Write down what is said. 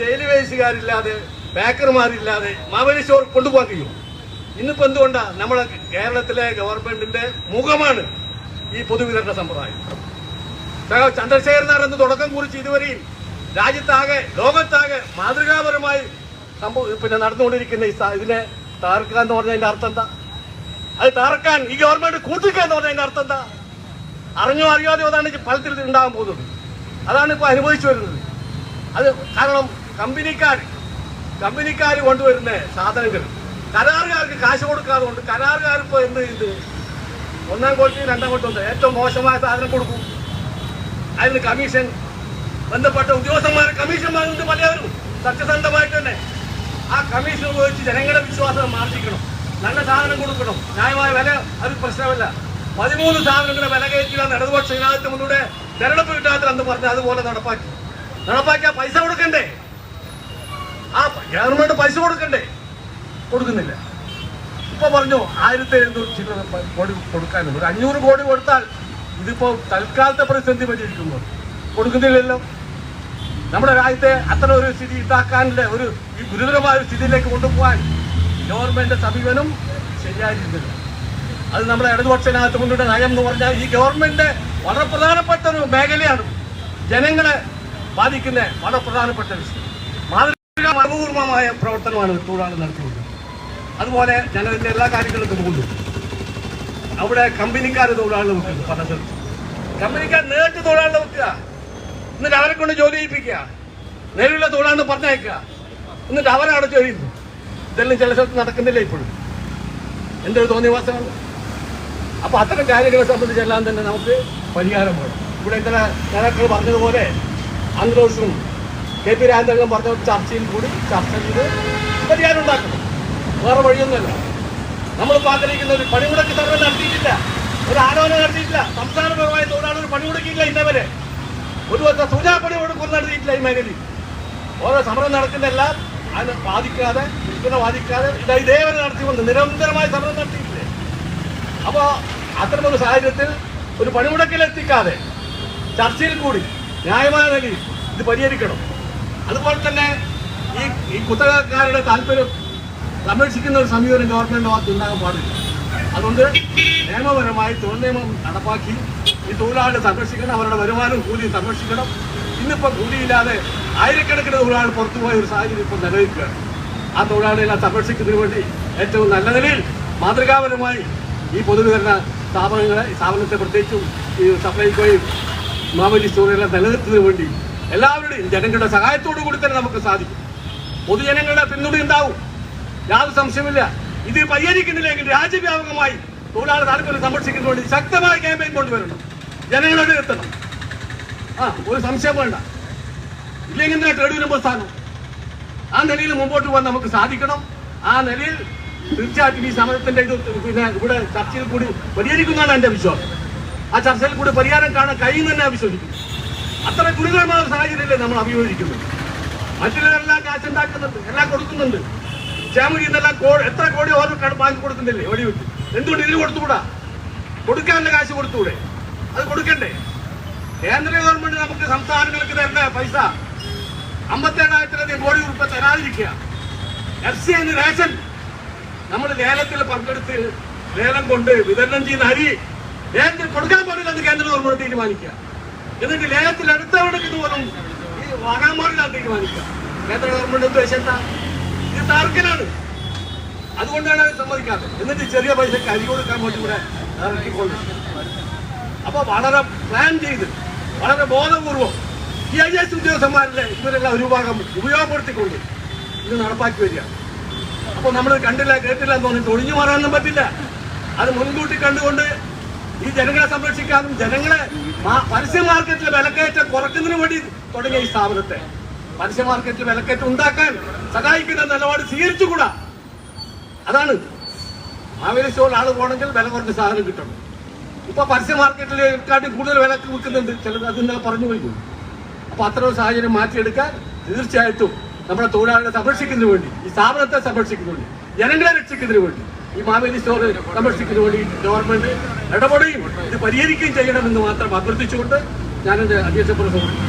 Daily വേസുകാരില്ലാതെ ബേക്കർമാരില്ലാതെ Maveli store കൊണ്ടുപോകാൻ കഴിയും. ഇന്നിപ്പോ എന്തുകൊണ്ടാ നമ്മളെ കേരളത്തിലെ ഗവൺമെന്റിന്റെ മുഖമാണ് ഈ പൊതുവിതരണ സമ്പ്രദായം? നായർ എന്ന് തുടക്കം കുറിച്ച് ഇതുവരെയും രാജ്യത്താകെ ലോകത്താകെ മാതൃകാപരമായി സംഭവ പിന്നെ നടന്നുകൊണ്ടിരിക്കുന്ന ഈ ഇതിനെ തകർക്കുക എന്ന് പറഞ്ഞതിന്റെ അർത്ഥം എന്താ? അത് തകർക്കാൻ ഈ ഗവൺമെന്റ് കൂട്ടിക്കുക എന്ന് പറഞ്ഞതിന്റെ അർത്ഥം എന്താ? അറിഞ്ഞോ അറിയാതെയോ അതാണ് ഫലത്തിൽ ഉണ്ടാകാൻ പോകുന്നത്. അതാണ് ഇപ്പൊ അനുഭവിച്ചു വരുന്നത്. അത് കാരണം കമ്പനിക്കാർ കമ്പനിക്കാർ കൊണ്ടുവരുന്ന സാധനങ്ങൾ. കരാറുകാർക്ക് കാശ് കൊടുക്കാതെ കൊണ്ട് കരാറുകാർ ഇപ്പോൾ എന്ത് ചെയ്ത്? ഒന്നാം കോട്ടി രണ്ടാം ഉണ്ട്. ഏറ്റവും മോശമായ സാധനം കൊടുക്കും. അതിന് കമ്മീഷൻ ബന്ധപ്പെട്ട ഉദ്യോഗസ്ഥന്മാരെ കമ്മീഷൻ വാങ്ങുന്നത് പലവരും സത്യസന്ധമായിട്ട് തന്നെ. ആ കമ്മീഷൻ ഉപയോഗിച്ച് ജനങ്ങളുടെ വിശ്വാസം മാർജിക്കണം നല്ല സാധനം കൊടുക്കണം. ന്യായമായ വില അത് പ്രശ്നമല്ല. പതിമൂന്ന് സാധനങ്ങളുടെ വില കയറ്റിയാണ് ഇടതുപക്ഷ ജനാധിപത്യത്തിലൂടെ തെരഞ്ഞെടുപ്പ് കിട്ടാത്ത എന്ന് പറഞ്ഞ് അതുപോലെ നടപ്പാക്കി. നടപ്പാക്കിയാൽ പൈസ കൊടുക്കണ്ടേ? ആ ഗവൺമെന്റ് പൈസ കൊടുക്കണ്ടേ? കൊടുക്കുന്നില്ല. ഇപ്പൊ പറഞ്ഞു ആയിരത്തി എഴുന്നൂറ് ചില്ലറ പ- കോടി കൊടുക്കാനുണ്ട്. ഒരു അഞ്ഞൂറ് കോടി കൊടുത്താൽ ഇതിപ്പോ തൽക്കാലത്തെ പ്രതിസന്ധി പരിഹരിക്കുന്നു കൊടുക്കുന്നില്ലല്ലോ. നമ്മുടെ രാജ്യത്തെ അത്ര ഒരു സ്ഥിതി ഇതാക്കാനുള്ള ഒരു ഈ ഗുരുതരമായ സ്ഥിതിയിലേക്ക് കൊണ്ടുപോകാൻ ഗവൺമെന്റ് സമീപനം ശരിയായിരുന്നില്ല. അത് നമ്മുടെ ഇടതുപക്ഷനകത്ത് കൊണ്ടുള്ള നയം എന്ന് പറഞ്ഞാൽ ഈ ഗവൺമെന്റ് വളരെ പ്രധാനപ്പെട്ട ഒരു മേഖലയാണ്. ജനങ്ങളെ ബാധിക്കുന്ന വളരെ പ്രധാനപ്പെട്ട വിഷയം. മാതൃകാ മർമ്മപൂർവമായ പ്രവർത്തനമാണ് തൊഴിലാളി നടത്തുന്നത്. അതുപോലെ ജനത്തിന്റെ എല്ലാ കാര്യങ്ങൾക്കും പോകുന്നു. അവിടെ കമ്പനിക്കാർ തൊഴിലാളികൾ വെക്കുന്നു പദ്ധതി കമ്പനിക്കാർ നേരിട്ട് തൊഴിലാളി വെക്കുക. എന്നിട്ട് അവരെ കൊണ്ട് ജോലി ചെയ്യിപ്പിക്കുക. നേരിലുള്ള തൊഴിലാണ് പറഞ്ഞയക്കുക. എന്നിട്ട് അവരവിടെ ചെയ്യുന്നു. ഇതെല്ലാം ചില സ്ഥലത്ത് നടക്കുന്നില്ല ഇപ്പോഴും. എന്റെ ഒരു തോന്നിയവാസമാണ് അപ്പൊ അത്തരം കാര്യങ്ങളെ സംബന്ധിച്ചെല്ലാം തന്നെ നമുക്ക് പരിഹാരം വേണം ഇവിടെ ഇത്ര നേതാക്കൾ പറഞ്ഞതുപോലെ ആന്ധ്രോസും കെ പി രാജേന്ദ്രൻ പറഞ്ഞ ചർച്ചയിൽ കൂടി ചർച്ച ചെയ്ത് പരിഹാരം ഉണ്ടാക്കണം. വേറെ വഴിയൊന്നുമല്ല. നമ്മളിപ്പോൾ ആഗ്രഹിക്കുന്ന ഒരു പണിമുടക്ക് സർവേ നടത്തിയിട്ടില്ല. ഒരു ആലോചന നടത്തിയിട്ടില്ല. സംസ്ഥാനപരമായ തൊഴിലാളി ഒരു പണിമുടക്കിയില്ല ഇന്നവരെ ഒരു വർഷം സൂചാപ്പണി കൊടുക്കുന്ന നടത്തിയിട്ടില്ല ഈ മേഖലയിൽ. ഓരോ സമരം നടക്കുന്നെല്ലാം അതിനെ ബാധിക്കാതെ വിൽപ്പന ബാധിക്കാതെ ഇതാ ഇതേവരെ നടത്തിക്കൊണ്ട് നിരന്തരമായ സമരം നടത്തിയിട്ടില്ലേ? അപ്പോൾ അത്തരമൊരു സാഹചര്യത്തിൽ ഒരു പണിമുടക്കിലെത്തിക്കാതെ ചർച്ചയിൽ കൂടി ന്യായമായ നിലയിൽ ഇത് പരിഹരിക്കണം. അതുപോലെ തന്നെ ഈ ഈ കുത്തകക്കാരുടെ താല്പര്യം സംരക്ഷിക്കുന്ന ഒരു സമീപനം ഗവൺമെന്റ് ഭാഗത്ത് ഉണ്ടാകാൻ പാടില്ല. അതുകൊണ്ട് നിയമപരമായി തൊഴിൽ നിയമം നടപ്പാക്കി ഈ തൊഴിലാളികളെ സംരക്ഷിക്കണം അവരുടെ വരുമാനം കൂലിയും സംരക്ഷിക്കണം. ഇന്നിപ്പോ കൂലിയില്ലാതെ ആയിരക്കണക്കിന് തൊഴിലാളികൾ പുറത്തുപോയ ഒരു സാഹചര്യം ഇപ്പോൾ നിലനിൽക്കുകയാണ്. ആ തൊഴിലാളികളെ സംരക്ഷിക്കുന്നതിന് വേണ്ടി ഏറ്റവും നല്ല നിലയിൽ മാതൃകാപരമായി ഈ പൊതുവിതരണ സ്ഥാപനങ്ങളെ സ്ഥാപനത്തെ പ്രത്യേകിച്ചും ഈ സപ്ലൈകോയും മാമലി സ്റ്റോറുകളെ നിലനിർത്തുന്നതിന് വേണ്ടി എല്ലാവരുടെയും ജനങ്ങളുടെ സഹായത്തോടു കൂടി തന്നെ നമുക്ക് സാധിക്കും. പൊതുജനങ്ങളുടെ പിന്തുണ ഉണ്ടാവും. യാതൊരു സംശയമില്ല ഇത് പരിഹരിക്കുന്നില്ലെങ്കിൽ രാജ്യവ്യാപകമായി തൊഴിലാളി താല്പര്യം സംരക്ഷിക്കുന്നതിന് വേണ്ടി ശക്തമായ ക്യാമ്പയിൻ കൊണ്ടുവരണം. ജനങ്ങളുടെ എത്തണം ആ ഒരു സംശയം വേണ്ട. ഇല്ലെങ്കിൽ ട്രേഡ് യൂണിയൻ പ്രസ്ഥാനം ആ നിലയിൽ മുമ്പോട്ട് പോകാൻ നമുക്ക് സാധിക്കണം. ആ നിലയിൽ തീർച്ചയായിട്ടും ഈ സമരത്തിന്റെ ഇത് പിന്നെ ഇവിടെ ചർച്ചയിൽ കൂടി പരിഹരിക്കുന്നതാണ് എന്റെ വിശ്വാസം. ആ ചർച്ചയിൽ കൂടി പരിഹാരം കാണാൻ കഴിയുമെന്ന് തന്നെ വിശ്വസിക്കുന്നു. അത്ര ഗുരുതരമായ സാഹചര്യമല്ലേ നമ്മൾ അഭിമുഖീകരിക്കുന്നത്? മറ്റുള്ളവരെല്ലാം കാശുണ്ടാക്കുന്നുണ്ട് എല്ലാം കൊടുക്കുന്നുണ്ട്. ചാമുരി എന്നെല്ലാം എത്ര കോടി ഓരോ ബാങ്ക് കൊടുക്കുന്നില്ലേ വെടിവെച്ച്? എന്തുകൊണ്ട് ഇതിന് കൊടുത്തുകൂടാ? കൊടുക്കാനുള്ള കാശ് കൊടുത്തുകൂടെ? അത് കൊടുക്കണ്ടേ? കേന്ദ്ര ഗവൺമെന്റ് നമുക്ക് സംസ്ഥാനങ്ങൾക്ക് തരേണ്ട പൈസ അമ്പത്തേഴായിരത്തിലധികം കോടി രൂപ തരാതിരിക്കുക എഫ് സി എന്ന് റേഷൻ. നമ്മൾ ലേലത്തിൽ പങ്കെടുത്ത് ലേലം കൊണ്ട് വിതരണം ചെയ്യുന്ന അരി കൊടുക്കാൻ പാടില്ല എന്ന് കേന്ദ്ര ഗവൺമെന്റ് തീരുമാനിക്കുക. എന്നിട്ട് ലേലത്തിൽ അടുത്തവണക്ക് പോലും ഈ വാങ്ങാൻ പാടില്ല തീരുമാനിക്കുക കേന്ദ്ര ഗവൺമെന്റ് ഉദ്ദേശം എന്താ? ഇത് താർക്കലാണ് അതുകൊണ്ടാണ് അത് സമ്മതിക്കാത്തത്. എന്നിട്ട് ചെറിയ പൈസക്ക് അരി കൊടുക്കാൻ വേണ്ടി ഇവിടെ ഇറക്കിക്കൊള്ളു അപ്പൊ വളരെ പ്ലാൻ ചെയ്ത് വളരെ ബോധപൂർവം ഈ ഐ എസ് ഉദ്യോഗസ്ഥന്മാരുടെ ഇവരെല്ലാം ഒരു ഭാഗം ഉപയോഗപ്പെടുത്തിക്കൊണ്ട് ഇത് നടപ്പാക്കി വരിക അപ്പൊ നമ്മൾ കണ്ടില്ല കേട്ടില്ല എന്ന് തോന്നിട്ട് ഒഴിഞ്ഞു മാറാനൊന്നും പറ്റില്ല. അത് മുൻകൂട്ടി കണ്ടുകൊണ്ട് ഈ ജനങ്ങളെ സംരക്ഷിക്കാനും ജനങ്ങളെ പരസ്യ മാർക്കറ്റിലെ വിലക്കയറ്റം കുറയ്ക്കുന്നതിന് വേണ്ടി തുടങ്ങിയ ഈ സ്ഥാപനത്തെ. പരസ്യ മാർക്കറ്റിൽ വിലക്കയറ്റം ഉണ്ടാക്കാൻ സഹായിക്കുന്ന നിലപാട് സ്വീകരിച്ചുകൂടാ. അതാണ് മാവേലി സ്റ്റോറിൽ ആൾ പോകണമെങ്കിൽ വില കുറഞ്ഞ സാധനം കിട്ടണം. ഇപ്പൊ പരസ്യ മാർക്കറ്റിൽ കാട്ടി കൂടുതൽ വില വിൽക്കുന്നുണ്ട്. ചിലത് അത് ഇന്നലെ പറഞ്ഞു പോയി. അപ്പൊ അത്തരം സാഹചര്യം മാറ്റിയെടുക്കാൻ തീർച്ചയായിട്ടും നമ്മുടെ തൊഴിലാളികളെ സംരക്ഷിക്കുന്നതിന് വേണ്ടി ഈ സ്ഥാപനത്തെ സംരക്ഷിക്കുന്നതിന് വേണ്ടി ജനങ്ങളെ രക്ഷിക്കുന്നതിന് വേണ്ടി ഈ മാവേലി സ്റ്റോർ സംരക്ഷിക്കുന്നതിന് വേണ്ടി ഗവൺമെന്റ് ഇടപെടുകയും ഇത് പരിഹരിക്കുകയും ചെയ്യണമെന്ന് മാത്രം അഭ്യർത്ഥിച്ചുകൊണ്ട് ഞാനെന്റെ അധ്യക്ഷ പ്രസംഗം